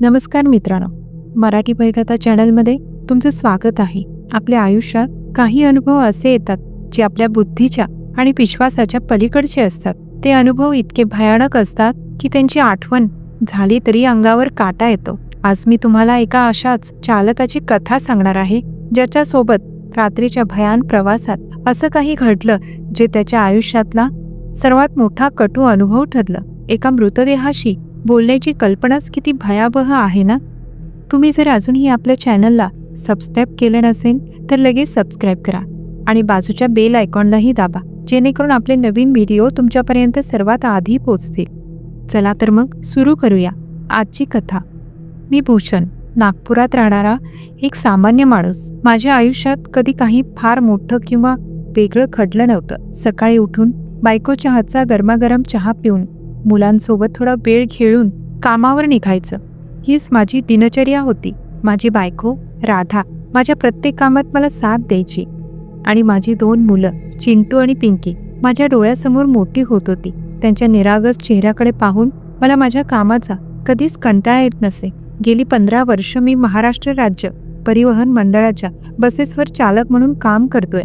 नमस्कार मित्रांनो. मराठी भयकथा चॅनलमध्ये तुमचं स्वागत आहे. आपल्या आयुष्यात काही अनुभव असे येतात जे आपल्या बुद्धीच्या आणि विश्वासाच्या पलीकडचे असतात. ते अनुभव इतके भयानक असतात की त्यांची आठवण झाली तरी अंगावर काटा येतो. आज मी तुम्हाला एका अशाच चालकाची कथा सांगणार आहे ज्याच्यासोबत रात्रीच्या भयान प्रवासात असं काही घडलं जे त्याच्या आयुष्यातला सर्वात मोठा कटू अनुभव ठरलं. एका मृतदेहाशी बोलण्याची कल्पनाच किती भयावह आहे ना? तुम्ही जर अजूनही आपल्या चॅनलला सबस्क्राईब केलं नसेल तर लगेच सबस्क्राईब करा आणि बाजूच्या बेल आयकॉनलाही दाबा जेणेकरून आपले नवीन व्हिडिओ तुमच्यापर्यंत सर्वात आधी पोचतील चला तर मग सुरू करूया आजची कथा. मी भूषण नागपुरात राहणारा एक सामान्य माणूस. माझ्या आयुष्यात कधी काही फार मोठं किंवा वेगळं घडलं नव्हतं. सकाळी उठून बायकोच्या हातचा गरमागरम चहा पिऊन मुलांसोबत थोडा वेळ खेळून कामावर निघायचं. हीच माझी दिनचर्या होती. माझी बायको राधा माझ्या प्रत्येक कामात मला साथ द्यायची. आणि माझी दोन मुलं चिंटू आणि पिंकी माझ्या डोळ्यासमोर मोठी होत होती. त्यांच्या निरागस चेहऱ्याकडे पाहून मला माझ्या कामाचा कधीच कंटाळा येत नसे. गेली पंधरा वर्ष मी महाराष्ट्र राज्य परिवहन मंडळाच्या बसेसवर चालक म्हणून काम करतोय.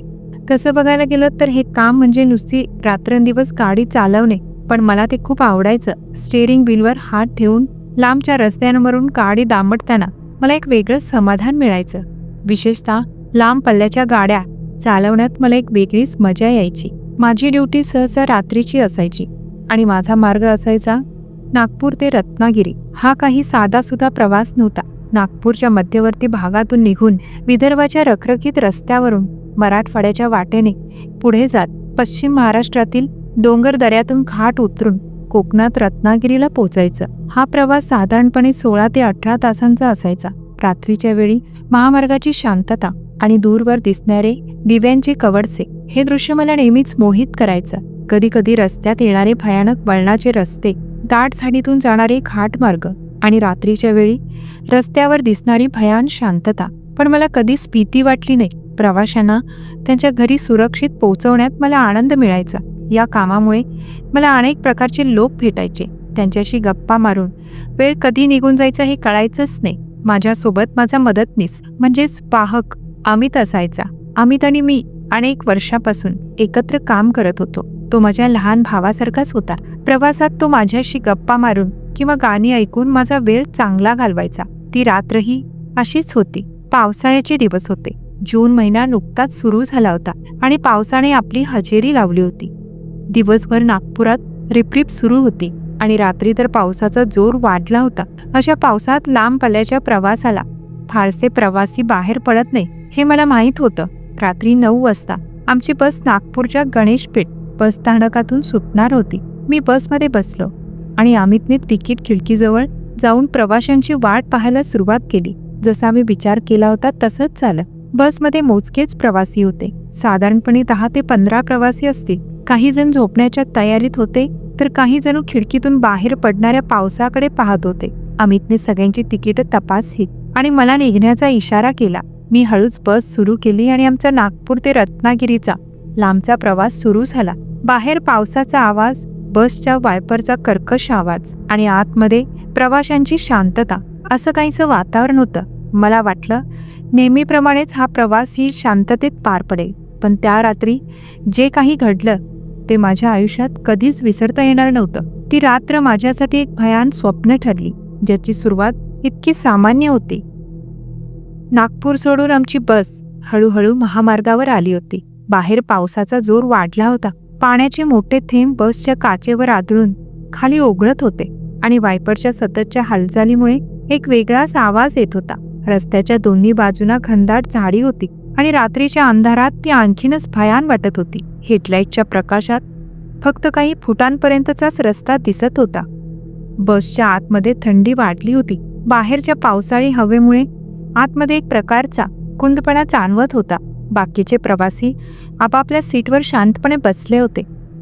तसं बघायला गेलं तर हे काम म्हणजे नुसती रात्रंदिवस गाडी चालवणे पण मला ते खूप आवडायचं. स्टेअरिंग व्हीलवर हात ठेवून लांबच्या रस्त्यांवरून गाडी दामटताना मला एक वेगळं समाधान मिळायचं. विशेषतः लांब पल्ल्याच्या गाड्या चालवण्यात मला एक वेगळीच मजा यायची. माझी ड्युटी सहसा रात्रीची असायची आणि माझा मार्ग असायचा नागपूर ते रत्नागिरी. हा काही साधासुधा प्रवास नव्हता. नागपूरच्या मध्यवर्ती भागातून निघून विदर्भाच्या रखरखीत रस्त्यावरून मराठवाड्याच्या वाटेने पुढे जात पश्चिम महाराष्ट्रातील डोंगर दऱ्यातून घाट उतरून कोकणात रत्नागिरीला पोचायचं. हा प्रवास साधारणपणे सोळा ते अठरा तासांचा असायचा. रात्रीच्या वेळी महामार्गाची शांतता आणि दूरवर दिसणारे दिव्यांचे कवडसे हे दृश्य मला नेहमीच मोहित करायचं. कधी कधी रस्त्यात येणारे भयानक वळणाचे रस्ते दाट झाडीतून जाणारे घाटमार्ग आणि रात्रीच्या वेळी रस्त्यावर दिसणारी भयान शांतता. पण मला कधीच भीती वाटली नाही. प्रवाशांना त्यांच्या घरी सुरक्षित पोहोचवण्यात मला आनंद मिळायचा. या कामामुळे मला अनेक प्रकारचे लोक भेटायचे. त्यांच्याशी गप्पा मारून वेळ कधी निघून जायचा हे कळायचंच नाही. माझ्यासोबत माझा मदतनीस म्हणजेच पाहक अमित असायचा. अमित आणि मी अनेक वर्षापासून एकत्र काम करत होतो. तो माझ्या लहान भावासारखाच होता. प्रवासात तो माझ्याशी गप्पा मारून किंवा गाणी ऐकून माझा वेळ चांगला घालवायचा. ती रात्रही अशीच होती. पावसाळ्याचे दिवस होते. जून महिना नुकताच सुरू झाला होता आणि पावसाने आपली हजेरी लावली होती. दिवसभर नागपुरात रिपरिप सुरू होती आणि रात्री तर पावसाचा जोर वाढला होता. अशा पावसात लांब पल्ल्याच्या प्रवासाला फारसे प्रवासी बाहेर पडत नाही हे मला माहीत होतं. रात्री नऊ वाजता आमची बस नागपूरच्या गणेशपेठ बस स्थानकातून सुटणार होती. मी बसमध्ये बसलो आणि अमितने तिकीट खिडकीजवळ जाऊन प्रवाशांची वाट पाहायला सुरुवात केली. जसा मी विचार केला होता तसंच झालं. बसमध्ये मोजकेच प्रवासी होते. साधारणपणे दहा ते पंधरा प्रवासी असतील. काही जण झोपण्याच्या तयारीत होते तर काही जण खिडकीतून बाहेर पडणाऱ्या पावसाकडे पाहत होते. अमितने सगळ्यांची तिकीट तपासली आणि मला निघण्याचा इशारा केला. मी हळूच बस सुरू केली आणि आमचा नागपूर ते रत्नागिरीचा लांबचा प्रवास सुरू झाला. बाहेर पावसाचा आवाज बसच्या वायपरचा कर्कश आवाज आणि आतमध्ये प्रवाशांची शांतता असं काहीचं वातावरण होतं. मला वाटलं नेहमीप्रमाणेच हा प्रवास ही शांततेत पार पडेल. पण त्या रात्री जे काही घडलं ते माझ्या आयुष्यात कधीच विसरता येणार नव्हतं. ती रात्र माझ्यासाठी एक भयान स्वप्न ठरली ज्याची सुरुवात इतकी सामान्य होती. नागपूर सोडून आमची बस हळूहळू महामार्गावर आली होती. बाहेर पावसाचा जोर वाढला होता. पाण्याचे मोठे थेंब बसच्या काचेवर आदळून खाली ओघळत होते आणि वायपरच्या सततच्या हालचालीमुळे एक वेगळाच आवाज येत होता. रस्त्याच्या दोन्ही बाजूना घनदाट झाडी होती. आणि रात्रीच्या अंधारात ती आणखीनच भयान वाटत होती. हेडलाईटच्या प्रकाशात फक्त काही फुटांपर्यंतचाच रस्ता दिसत होता. बसच्या आतमध्ये थंडी वाढली होती. बाहेरच्या पावसाळी हवेमुळे आतमध्ये एक प्रकारचा कुंदपणा जाणवत होता. बाकीचे प्रवासी आपापल्या सीटवर शांतपणे बसले होते.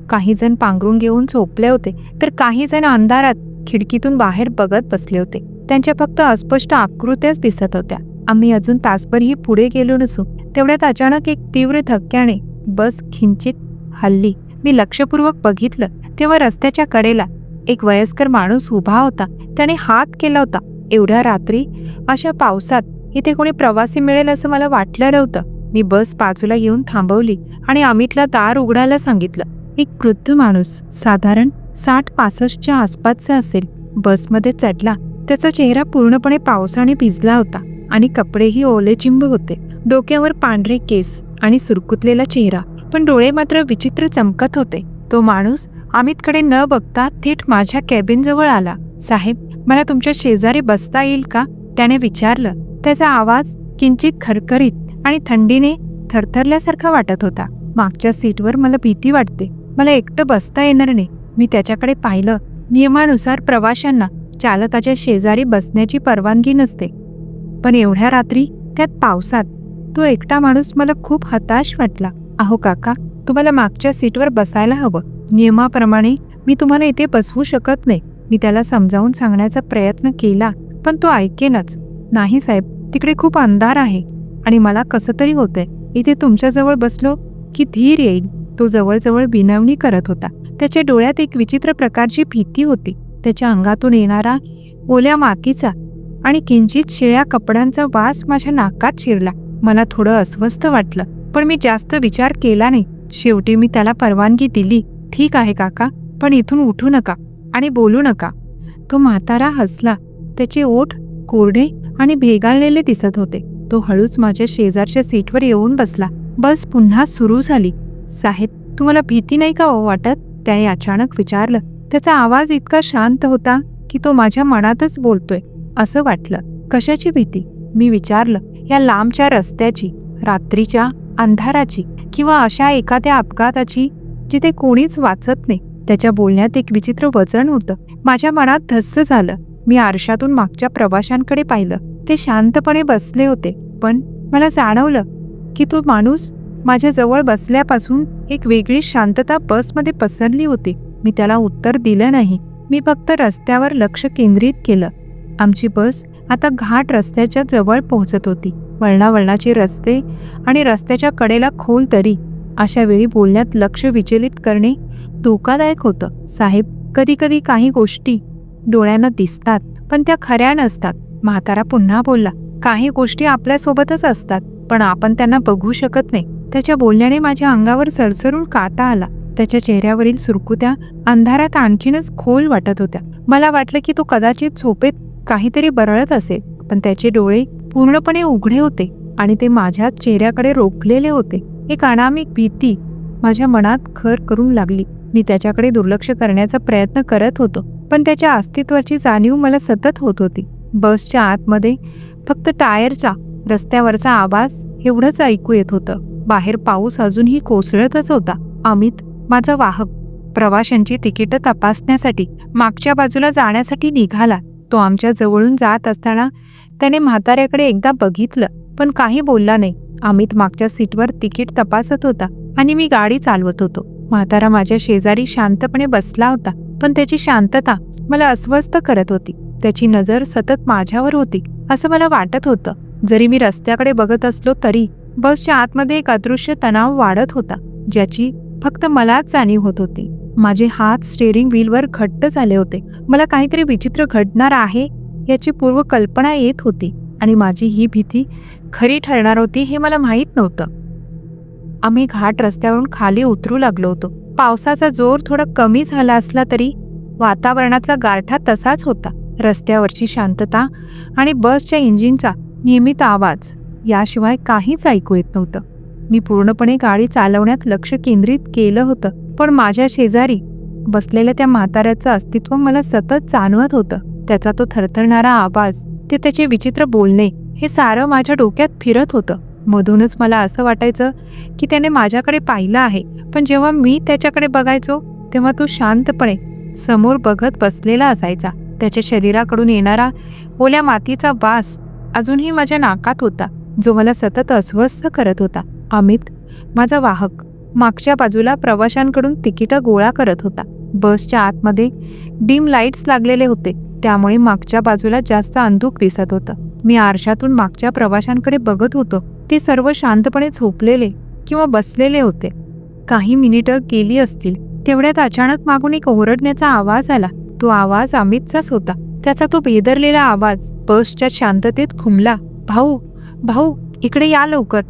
काही जण पांघरून घेऊन झोपले होते तर काही जण अंधारात खिडकीतून बाहेर बघत बसले होते. त्यांच्या फक्त अस्पष्ट आकृत्याच दिसत होत्या. आम्ही अजून तासभरही पुढे गेलो नसू. तेवढ्यात अचानक एक तीव्र धक्क्याने बस खिंचित हल्ली. मी लक्षपूर्वक बघितलं तेव्हा रस्त्याच्या कडेला एक वयस्कर माणूस उभा होता. त्याने हात केला होता. एवढ्या रात्री अशा पावसात इथे कोणी प्रवासी मिळेल असं मला वाटलं नव्हतं. मी बस बाजूला येऊन थांबवली आणि अमितला दार उघडायला सांगितलं. एक वृद्ध माणूस साधारण साठ पासष्टच्या आसपासचा असेल बसमध्ये चढला. त्याचा चेहरा पूर्णपणे पावसाने भिजला होता. आणि कपडेही ओले चिंब होते. डोक्यावर पांढरे केस आणि सुरकुतलेला चेहरा पण डोळे मात्र विचित्र चमकत होते. तो माणूस अमितकडे न बघता थेट माझ्या कॅबिनजवळ आला. साहेब मला तुमच्या शेजारी बसता येईल का? त्याने विचारलं. त्याचा आवाज किंचित खरखरीत आणि थंडीने थरथरल्यासारखा वाटत होता. मागच्या सीटवर मला भीती वाटते. मला एकटं बसता येणार नाही. मी त्याच्याकडे पाहिलं. नियमानुसार प्रवाशांना चालकाच्या शेजारी बसण्याची परवानगी नसते. पण एवढ्या रात्री त्यात पावसात तो एकटा माणूस मला खूप हताश वाटला. अहो काका तुम्हाला मागच्या सीटवर बसायला हवं. नियमाप्रमाणे मी तुम्हाला इथे बसवू शकत नाही. मी त्याला समजावून सांगण्याचा प्रयत्न केला पण तो ऐकेनच. नाही साहेब तिकडे खूप अंधार आहे आणि मला कसं तरी होतंय. इथे तुमच्याजवळ बसलो की धीर येईल. तो जवळजवळ विनवणी करत होता. त्याच्या डोळ्यात एक विचित्र प्रकारची भीती होती. त्याच्या अंगातून येणारा ओल्या मातीचा आणि किंचित शिळ्या कपड्यांचा वास माझ्या नाकात शिरला. मला थोडं अस्वस्थ वाटलं पण मी जास्त विचार केला नाही. शेवटी मी त्याला परवानगी दिली. ठीक आहे काका पण इथून उठू नका आणि बोलू नका. तो म्हातारा हसला. त्याचे ओठ कोरडे आणि भेगाळलेले दिसत होते. तो हळूच माझ्या शेजारच्या सीटवर येऊन बसला. बस पुन्हा सुरू झाली. साहेब तुम्हाला भीती नाही का हो वाटत? त्याने अचानक विचारलं. त्याचा आवाज इतका शांत होता की तो माझ्या मनातच बोलतोय. असं वाटलं. कशाची भीती? मी विचारलं. या लांबच्या रस्त्याची रात्रीच्या अंधाराची किंवा अशा एखाद्या अपघाताची जिथे कोणीच वाचत नाही. त्याच्या बोलण्यात एक विचित्र वजन होतं. माझ्या मनात धस्स झालं. मी आरशातून मागच्या प्रवाशांकडे पाहिलं. ते शांतपणे बसले होते. पण मला जाणवलं की तो माणूस माझ्या जवळ बसल्यापासून एक वेगळी शांतता बसमध्ये पसरली होती. मी त्याला उत्तर दिलं नाही. मी फक्त रस्त्यावर लक्ष केंद्रित केलं. आमची बस आता घाट रस्त्याच्या जवळ पोहोचत होती. वळणावळणाचे रस्ते आणि रस्त्याच्या कडेला खोल तरी अशा वेळी बोलण्यात लक्ष विचलित करणे धोकादायक होतं. साहेब कधी कधी काही गोष्टी डोळ्यांना दिसतात पण त्या खऱ्या नसतात. म्हातारा पुन्हा बोलला काही गोष्टी आपल्यासोबतच असतात पण आपण त्यांना बघू शकत नाही. त्याच्या बोलण्याने माझ्या अंगावर सरसरून काता आला. त्याच्या चेहऱ्यावरील सुरकुत्या अंधारात आणखीनच खोल वाटत होत्या. मला वाटलं की तो कदाचित झोपेत काहीतरी बरळत असे पण त्याचे डोळे पूर्णपणे उघडे होते आणि ते माझ्या चेहऱ्याकडे रोखलेले होते. एक अनामिक भीती माझ्या मनात खर करून लागली. मी त्याच्याकडे दुर्लक्ष करण्याचा प्रयत्न करत होतो पण त्याच्या अस्तित्वाची जाणीव मला सतत होत होती. बसच्या आतमध्ये फक्त टायरचा रस्त्यावरचा आवाज एवढंच ऐकू येत होतं. बाहेर पाऊस अजूनही कोसळतच होता. अमित माझा वाहक प्रवाशांची तिकीटं तपासण्यासाठी मागच्या बाजूला जाण्यासाठी निघाला. तो आमच्या जवळून जात असताना त्याने म्हाताऱ्याकडे एकदा बघितलं पण काही बोलला नाही. अमित मागच्या सीटवर तिकीट तपासत होता आणि मी गाडी चालवत होतो. म्हातारा माझ्या शेजारी शांतपणे बसला होता पण त्याची शांतता मला अस्वस्थ करत होती. त्याची नजर सतत माझ्यावर होती असं मला वाटत होतं. जरी मी रस्त्याकडे बघत असलो तरी बसच्या आतमध्ये एक अदृश्य तणाव वाढत होता ज्याची फक्त मलाच जाणीव होत होती. माझे हात स्टेअरिंग व्हीलवर घट्ट झाले होते. मला काहीतरी विचित्र घडणार आहे याची पूर्व कल्पना येत होती आणि माझी ही भीती खरी ठरणार होती हे मला माहीत नव्हतं. आम्ही घाट रस्त्यावरून खाली उतरू लागलो होतो. पावसाचा जोर थोडा कमी झाला असला तरी वातावरणातला गारठा तसाच होता. रस्त्यावरची शांतता आणि बसच्या इंजिनचा नियमित आवाज याशिवाय काहीच ऐकू येत नव्हतं. मी पूर्णपणे गाडी चालवण्यात लक्ष केंद्रित केलं होतं. पण माझ्या शेजारी बसलेल्या त्या म्हाताऱ्याचं अस्तित्व मला सतत जाणवत होतं. त्याचा तो थरथरणारा आवाज ते त्याचे विचित्र बोलणे हे सारं माझ्या डोक्यात फिरत होतं. मधूनच मला असं वाटायचं की त्याने माझ्याकडे पाहिलं आहे पण जेव्हा मी त्याच्याकडे बघायचो तेव्हा तो शांतपणे समोर बघत बसलेला असायचा. त्याच्या शरीराकडून येणारा ओल्या मातीचा वास अजूनही माझ्या नाकात होता जो मला सतत अस्वस्थ करत होता. अमित माझा वाहक मागच्या बाजूला प्रवाशांकडून तिकीटं गोळा करत होता. बसच्या आतमध्ये डिम लाईट्स लागलेले होते त्यामुळे मागच्या बाजूला जास्त अंधूक दिसत होतं. मी आरशातून मागच्या प्रवाशांकडे बघत होतो. ते सर्व शांतपणे झोपलेले किंवा बसलेले होते. काही मिनिटं गेली असतील तेवढ्यात अचानक मागून एक ओरडण्याचा आवाज आला. तो आवाज अमितचाच होता. त्याचा तो भेदरलेला आवाज बसच्या शांततेत खुमला. भाऊ भाऊ इकडे या लवकर.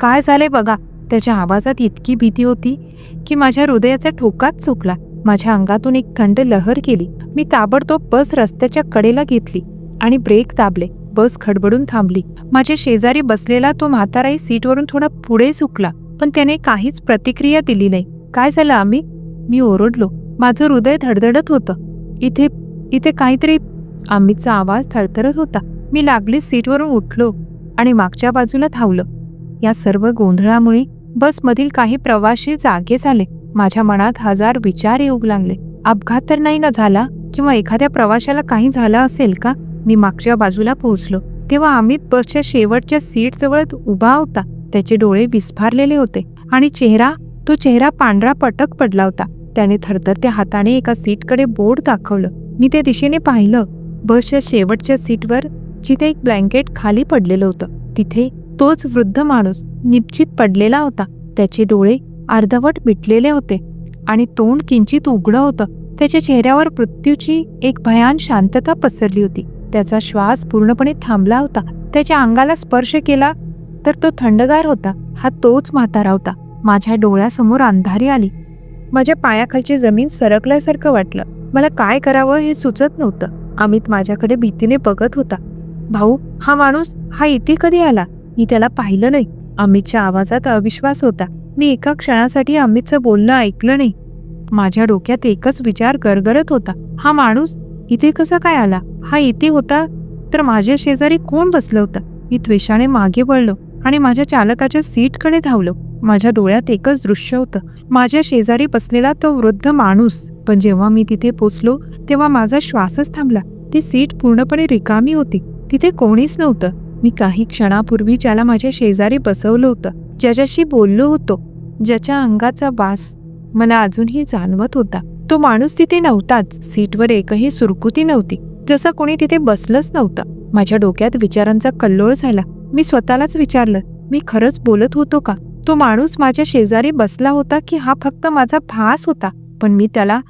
काय झाले बघा. त्याच्या आवाजात इतकी भीती होती की माझ्या हृदयाचा ठोकाच चुकला. माझ्या अंगातून एक खंड लहर केली मी ताबडतोब बस रस्त्याच्या कडेला घेतली आणि ब्रेक दाबले. बस खडबडून थांबली. माझ्या शेजारी बसलेला तो म्हाताराही सीटवरून थोडा पुढे झुकला पण त्याने काहीच प्रतिक्रिया दिली नाही. काय झालं आम्ही? मी ओरडलो. माझं हृदय धडधडत होतं. इथे इथे काहीतरी आम्हीचा आवाज थरथरत होता. मी लागलीच सीटवरून उठलो आणि मागच्या बाजूला धावलं. या सर्व गोंधळामुळे बसमधील काही प्रवाशी जागे झाले. माझ्या मनात हजार विचार येऊ लागले. अपघात तर नाही ना झाला किंवा एखाद्या प्रवाशाला काही झालं असेल का? मी मागच्या बाजूला पोहोचलो. तेव्हा अमित बसच्या शेवटच्या सीटजवळ उभा होता. त्याचे डोळे विस्फारलेले होते आणि चेहरा तो चेहरा पांढरा पटक पडला होता. त्याने थरथरत्या हाताने एका सीटकडे बोर्ड दाखवलं. मी त्या दिशेने पाहिलं. बसच्या शेवटच्या सीटवर जिथे एक ब्लँकेट खाली पडलेलं होतं तिथे तोच वृद्ध माणूस निश्चित पडलेला होता. त्याचे डोळे अर्धवट मिटलेले होते आणि तोंड किंचित उघडं होतं. त्याच्या चेहऱ्यावर मृत्यूची एक भयान शांतता पसरली होती. त्याचा श्वास पूर्णपणे थांबला होता. त्याच्या अंगाला स्पर्श केला तर तो थंडगार होता. हा तोच म्हातारा होता. माझ्या डोळ्यासमोर अंधारी आली. माझ्या पायाखालची जमीन सरकल्यासारखं वाटलं. मला काय करावं हे सुचत नव्हतं. अमित माझ्याकडे भीतीने बघत होता. भाऊ हा माणूस हा इथे कधी आला? मी त्याला पाहिलं नाही. अमितच्या आवाजात अविश्वास होता. मी एका क्षणासाठी अमितचं बोलणं ऐकलं नाही. माझ्या डोक्यात एकच विचार गरगरत होता. हा माणूस इथे कसा काय आला? हा इथे होता तर माझ्या शेजारी कोण बसलं होतं? मी त्वेषाने मागे वळलो आणि माझ्या चालकाच्या सीटकडे धावलो. माझ्या डोळ्यात एकच दृश्य होतं. माझ्या शेजारी बसलेला तो वृद्ध माणूस. पण जेव्हा मी तिथे पोचलो तेव्हा माझा श्वासच थांबला. ती सीट पूर्णपणे रिकामी होती. तिथे कोणीच नव्हतं. मी काही क्षणापूर्वी ज्याला माझ्या शेजारी बसवलं होतं ज्याच्याशी बोललो होतो ज्याच्या अंगाचा वास मला अजूनही जाणवत होता. तो माणूस तिथे नव्हताच. सीटवर एकही सुरकुती नव्हती. जसं कोणी तिथे बसलंच नव्हतं. माझ्या डोक्यात विचारांचा कल्लोळ झाला. मी स्वतःलाच विचारलं मी खरंच बोलत होतो का? तो माणूस माझ्या शेजारी बसला होता की हा फक्त माझा भास होता पण मी त्याला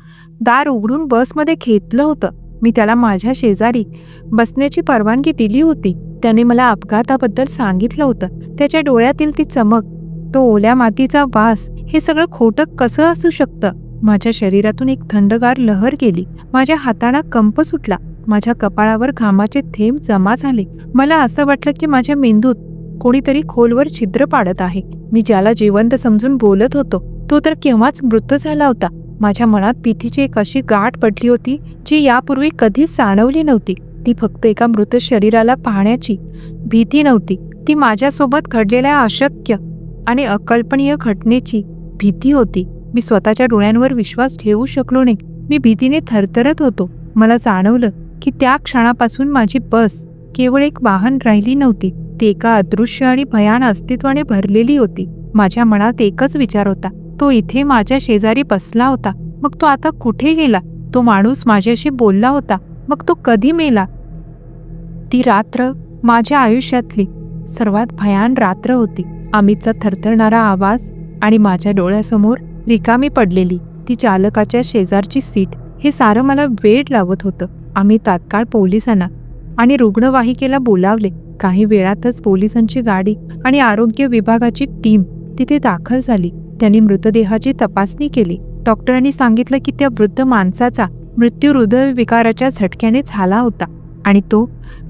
दार उघडून बसमध्ये घेतलं होतं. मी त्याला माझ्या शेजारी बसण्याची परवानगी दिली होती. त्याने मला अपघाताबद्दल सांगितलं होतं. त्याच्या डोळ्यातील ती चमक तो ओल्या मातीचा वास हे सगळं खोटं कसं असू शकतं? माझ्या शरीरातून एक थंडगार लहर गेली. माझ्या हाताला कंप सुटला. माझ्या कपाळावर घामाचे थेंब जमा झाले. मला असं वाटलं की माझ्या मेंदूत कोणीतरी खोलवर छिद्र पाडत आहे. मी ज्याला जिवंत समजून बोलत होतो तो तर केव्हाच मृत झाला होता. माझ्या मनात भीतीची एक अशी गाठ पडली होती जी यापूर्वी कधीच जाणवली नव्हती. ती फक्त एका मृत शरीराला पाहण्याची भीती नव्हती. ती माझ्यासोबत घडलेल्या अशक्य आणि अकल्पनीय घटनेची भीती होती. मी स्वतःच्या डोळ्यांवर विश्वास ठेवू शकलो नाही. मी भीतीने थरथरत होतो. मला जाणवलं की त्या क्षणापासून माझी बस केवळ एक वाहन राहिली नव्हती. ती एका अदृश्य आणि भयान अस्तित्वाने भरलेली होती. माझ्या मनात एकच विचार होता. तो इथे माझ्या शेजारी बसला होता. मग तो आता कुठे गेला? तो माणूस माझ्याशी बोलला होता. मग तो कधी मेला? ती रात्र माझ्या आयुष्यातली सर्वात भयान रात्र होती. अमितचा थरथरणारा आवाज आणि माझ्या डोळ्यासमोर रिकामी पडलेली ती चालकाच्या शेजारची सीट हे सारं मला वेळ लावत होतं. आम्ही तात्काळ पोलिसांना आणि रुग्णवाहिकेला बोलावले. काही वेळातच पोलिसांची गाडी आणि आरोग्य विभागाची टीम तिथे दाखल झाली. त्यांनी मृतदेहाची तपासणी केली. डॉक्टरांनी सांगितलं की त्या वृद्ध माणसाचा मृत्यू हृदयविकाराच्या झटक्याने झाला होता आणि तो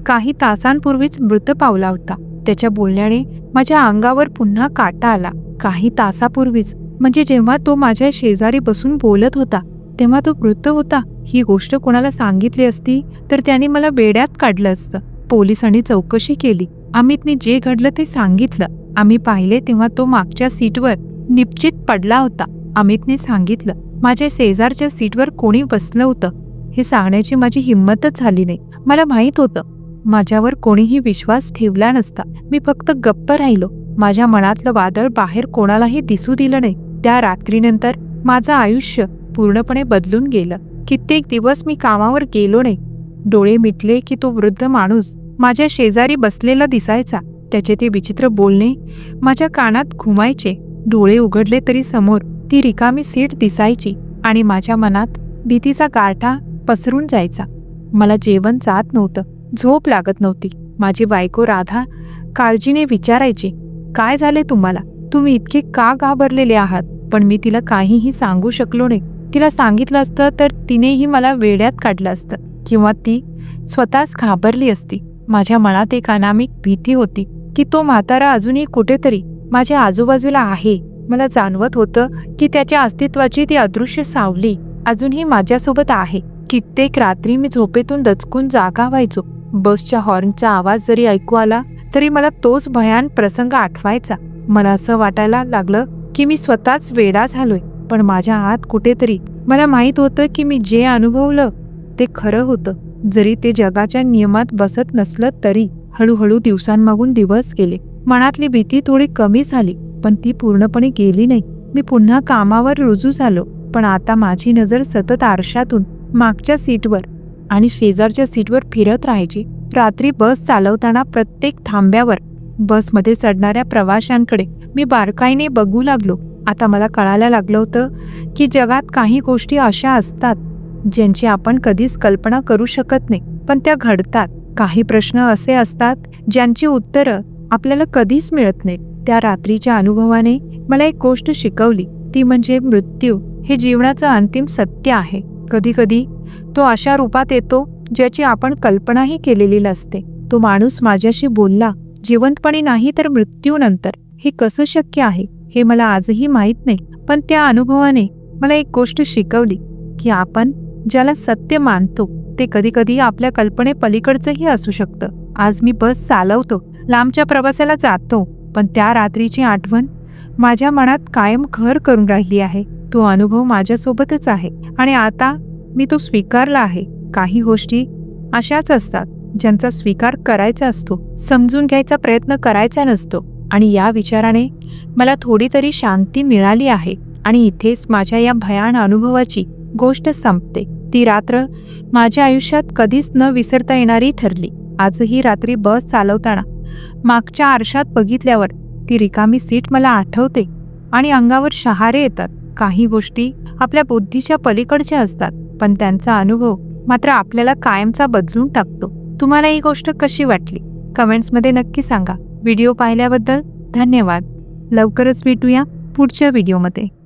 काही तासांपूर्वीच मृत पावला होता. त्याच्या बोलण्याने माझ्या अंगावर पुन्हा काटा आला. काही तासापूर्वीच म्हणजे जेव्हा तो माझ्या शेजारी बसून बोलत होता तेव्हा तो मृत होता ही गोष्ट कोणाला सांगितली असती तर त्याने मला बेड्यात काढलं असतं. पोलिसांनी चौकशी केली. अमितने जे घडलं ते सांगितलं. आम्ही पाहिले तेव्हा तो मागच्या सीटवर निश्चित पडला होता. अमितने सांगितलं माझ्या शेजारच्या सीटवर कोणी बसलं होतं? हे सांगण्याची माझी हिंमतच झाली नाही. मला माहीत होतं. माझ्यावर कोणीही विश्वास ठेवला नसता. मी फक्त गप्प राहिलो. माझ्या मनातलं वादळ बाहेर कोणालाही दिसू दिलं नाही. त्या रात्रीनंतर माझं आयुष्य पूर्णपणे बदलून गेलं. कित्येक दिवस मी कामावर गेलो नाही. डोळे मिटले की तो वृद्ध माणूस माझ्या शेजारी बसलेला दिसायचा. त्याचे ते विचित्र बोलणे माझ्या कानात घुमायचे. डोळे उघडले तरी समोर ती रिकामी सीट दिसायची आणि माझ्या मनात भीतीचा गारठा पसरून जायचा. मला जेवण जात नव्हतं झोप लागत नव्हती. माझी बायको राधा काळजीने विचारायची काय झाले तुम्हाला? तुम्ही इतके का घाबरलेले आहात? पण मी तिला काहीही सांगू शकलो नाही. तिला सांगितलं असतं तर तिनेही मला वेड्यात काढलं असतं किंवा ती स्वतःच घाबरली असती. माझ्या मनात एक अनामिक भीती होती की तो म्हातारा अजूनही कुठेतरी माझ्या आजूबाजूला आहे. मला जाणवत होतं की त्याच्या अस्तित्वाची ती अदृश्य सावली अजूनही माझ्यासोबत आहे. कित्येक रात्री मी झोपेतून दचकून जागा व्हायचो. बसच्या हॉर्नचा आवाज जरी ऐकू आला तरी मला तोच भयान प्रसंग आठवायचा. मला असं वाटायला लागलं की मी स्वतःच वेडा झालोय. पण माझ्या आत कुठेतरी मला माहीत होतं की मी जे अनुभवलं ते खरं होतं. जरी ते जगाच्या नियमात बसत नसलं तरी हळूहळू दिवसांमागून दिवस गेले. मनातली भीती थोडी कमी झाली पण ती पूर्णपणे गेली नाही. मी पुन्हा कामावर रुजू झालो पण आता माझी नजर सतत आरशातून मागच्या सीटवर आणि शेजारच्या सीटवर फिरत राहायची. रात्री बस चालवताना प्रत्येक थांब्यावर बसमध्ये चढणाऱ्या प्रवाशांकडे मी बारकाईने बघू लागलो. आता मला कळायला लागलं होतं की जगात काही गोष्टी अशा असतात ज्यांची आपण कधीच कल्पना करू शकत नाही. पण त्या घडतात. काही प्रश्न असे असतात ज्यांची उत्तरं आपल्याला कधीच मिळत नाहीत त्या रात्रीच्या अनुभवाने मला एक गोष्ट शिकवली. ती म्हणजे मृत्यू हे जीवनाचं अंतिम सत्य आहे. कधी कधी तो अशा रूपात येतो ज्याची आपण कल्पनाही केलेली नसते. तो माणूस माझ्याशी बोलला जिवंतपणे नाही तर मृत्यूनंतर हे कसं शक्य आहे? हे मला आजही माहीत नाही. पण त्या अनुभवाने मला एक गोष्ट शिकवली की आपण ज्याला सत्य मानतो ते कधी कधी आपल्या कल्पने पलीकडचंही असू शकतं. आज मी बस चालवतो. लांबच्या प्रवासाला जातो पण त्या रात्रीची आठवण माझ्या मनात कायम घर करून राहिली आहे. तो अनुभव माझ्यासोबतच आहे आणि आता मी तो स्वीकारला आहे. काही गोष्टी अशाच असतात ज्यांचा स्वीकार करायचा असतो समजून घ्यायचा प्रयत्न करायचा नसतो आणि या विचाराने मला थोडी तरी शांती मिळाली आहे आणि इथेच माझ्या या भयान अनुभवाची गोष्ट संपते. ती रात्र माझ्या आयुष्यात कधीच न विसरता येणारी ठरली. आजही रात्री बस चालवताना मागच्या आरशात बघितल्यावर ती रिकामी सीट मला आठवते आणि अंगावर शहारे येतात. काही गोष्टी आपल्या बुद्धीच्या पलीकडच्या असतात पण त्यांचा अनुभव मात्र आपल्याला कायमचा बदलून टाकतो. तुम्हाला ही गोष्ट कशी वाटली? कमेंट्समध्ये नक्की सांगा. व्हिडिओ पाहिल्याबद्दल धन्यवाद. लवकरच भेटूया पुढच्या व्हिडिओमध्ये.